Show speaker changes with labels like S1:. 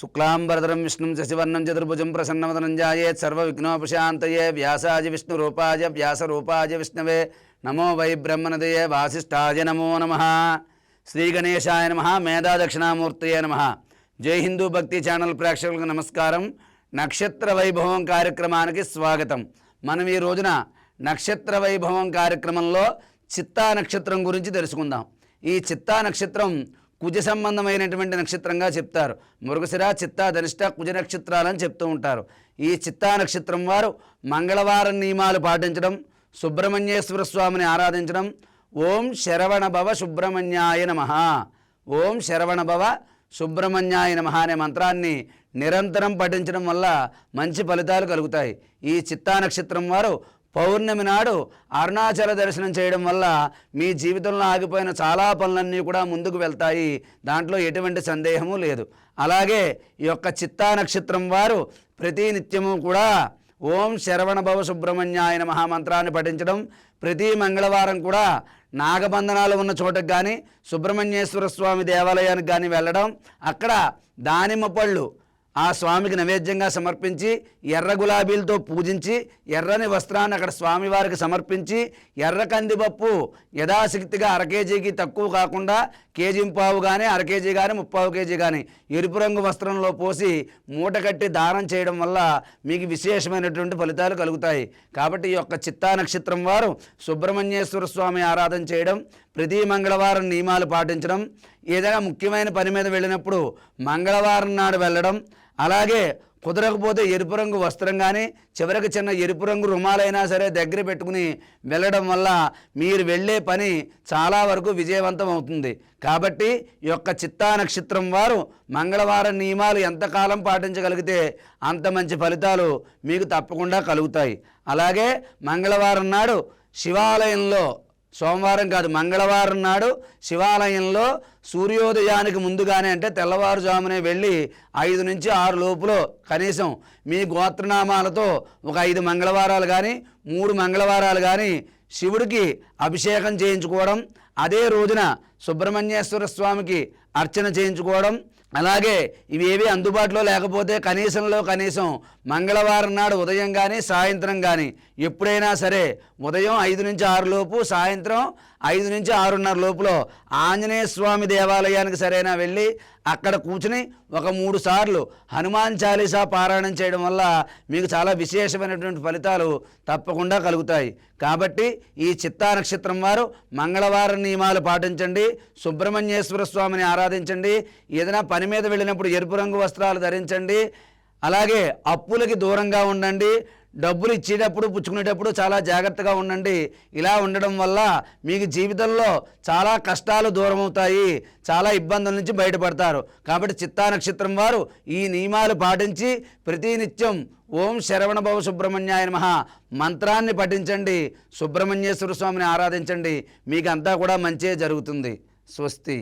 S1: శుక్లాంబరధరం విష్ణుం శశివర్ణం చతుర్భుజం ప్రసన్నవదనం జాయేత్ సర్వవిఘ్నోపశాంతయే వ్యాసాయ విష్ణురూపాయ వ్యాసరూపాయ విష్ణవే. నమో వై బ్రహ్మనదయే వాసిష్ఠాయ నమో నమ. శ్రీ గణేశాయ నమ. మేధా దక్షిణామూర్తయే నమ. జై హిందూ భక్తి ఛానల్ ప్రేక్షకులకు నమస్కారం. నక్షత్ర వైభవం కార్యక్రమానికి స్వాగతం. మనం ఈ రోజున నక్షత్ర వైభవం కార్యక్రమంలో చిత్తా నక్షత్రం గురించి తెలుసుకుందాం. ఈ చిత్తా నక్షత్రం కుజ సంబంధమైనటువంటి నక్షత్రంగా చెప్తారు. మృగశిర చిత్తా ధనిష్ట కుజ నక్షత్రాలని చెప్తూ ఉంటారు. ఈ చిత్తా నక్షత్రం వారు మంగళవారం నియమాలు పాటించడం సుబ్రహ్మణ్యేశ్వర స్వామిని ఆరాధించడం. ఓం శరవణభవ సుబ్రహ్మణ్యాయ నమ. ఓం శరవణభవ సుబ్రహ్మణ్యాయ నమ అనే మంత్రాన్ని నిరంతరం పఠించడం వల్ల మంచి ఫలితాలు కలుగుతాయి. ఈ చిత్తా నక్షత్రం వారు పౌర్ణమి నాడు అరుణాచల దర్శనం చేయడం వల్ల మీ జీవితంలో ఆగిపోయిన చాలా పనులన్నీ కూడా ముందుకు వెళ్తాయి. దాంట్లో ఎటువంటి సందేహము లేదు. అలాగే ఈ యొక్క చిత్తా నక్షత్రం వారు ప్రతి నిత్యము కూడా ఓం శరవణభవ సుబ్రహ్మణ్యాయన మహామంత్రాన్ని పఠించడం ప్రతి మంగళవారం కూడా నాగబంధనాలు ఉన్న చోటకు కానీ సుబ్రహ్మణ్యేశ్వర స్వామి దేవాలయానికి కానీ వెళ్ళడం అక్కడ దానిమ్మ పళ్ళు ఆ స్వామికి నైవేద్యంగా సమర్పించి ఎర్ర గులాబీలతో పూజించి ఎర్రని వస్త్రాన్ని అక్కడ స్వామివారికి సమర్పించి ఎర్ర కందిపప్పు యథాశక్తిగా అర కేజీకి తక్కువ కాకుండా కేజీ పావు కానీ అర కేజీ కానీ ముప్పావు కేజీ కానీ ఎరుపు రంగు వస్త్రంలో పోసి మూట కట్టి దానం చేయడం వల్ల మీకు విశేషమైనటువంటి ఫలితాలు కలుగుతాయి. కాబట్టి ఈ యొక్క చిత్తా నక్షత్రం వారు సుబ్రహ్మణ్యేశ్వర స్వామి ఆరాధన చేయడం ప్రతి మంగళవారం నియమాలు పాటించడం ఏదైనా ముఖ్యమైన పని మీద వెళ్ళినప్పుడు మంగళవారం నాడు వెళ్ళడం అలాగే కుదరకపోతే ఎరుపు రంగు వస్త్రం కానీ చివరికి చిన్న ఎరుపు రంగు రుమాలైనా సరే దగ్గర పెట్టుకుని వెళ్ళడం వల్ల మీరు వెళ్ళే పని చాలా వరకు విజయవంతం అవుతుంది. కాబట్టి ఈ యొక్క చిత్తా నక్షత్రం వారు మంగళవారం నియమాలు ఎంతకాలం పాటించగలిగితే అంత మంచి ఫలితాలు మీకు తప్పకుండా కలుగుతాయి. అలాగే మంగళవారం నాడు శివాలయంలో సోమవారం కాదు మంగళవారం నాడు శివాలయంలో సూర్యోదయానికి ముందుగానే అంటే తెల్లవారుజామునే వెళ్ళి ఐదు నుంచి ఆరు లోపులో కనీసం మీ గోత్రనామాలతో ఒక ఐదు మంగళవారాలు కానీ మూడు మంగళవారాలు కానీ శివుడికి అభిషేకం చేయించుకోవడం అదే రోజున సుబ్రహ్మణ్యేశ్వర స్వామికి అర్చన చేయించుకోవడం అలాగే ఇవేవి అందుబాటులో లేకపోతే కనీసంలో కనీసం మంగళవారం నాడు ఉదయం కానీ సాయంత్రం కానీ ఎప్పుడైనా సరే ఉదయం ఐదు నుంచి ఆరులోపు సాయంత్రం ఐదు నుంచి ఆరున్నర లోపులో ఆంజనేయ స్వామి దేవాలయానికి సరైన వెళ్ళి అక్కడ కూర్చుని ఒక మూడు సార్లు హనుమాన్ చాలీసా పారాయణం చేయడం వల్ల మీకు చాలా విశేషమైనటువంటి ఫలితాలు తప్పకుండా కలుగుతాయి. కాబట్టి ఈ చిత్తా నక్షత్రం వారు మంగళవారం నియమాలు పాటించండి సుబ్రహ్మణ్యేశ్వర స్వామిని ఆరాధించండి ఏదైనా పని మీద వెళ్ళినప్పుడు ఎరుపు రంగు వస్త్రాలు ధరించండి అలాగే అప్పులకి దూరంగా ఉండండి డబ్బులు ఇచ్చేటప్పుడు పుచ్చుకునేటప్పుడు చాలా జాగ్రత్తగా ఉండండి. ఇలా ఉండడం వల్ల మీకు జీవితంలో చాలా కష్టాలు దూరం అవుతాయి చాలా ఇబ్బందుల నుంచి బయటపడతారు. కాబట్టి చిత్తా నక్షత్రం వారు ఈ నియమాలు పాటించి ప్రతినిత్యం ఓం శరవణభవ సుబ్రహ్మణ్యాయ నమ మంత్రాన్ని పఠించండి. సుబ్రహ్మణ్యేశ్వర స్వామిని ఆరాధించండి. మీకు అంతా కూడా మంచే జరుగుతుంది. స్వస్తి.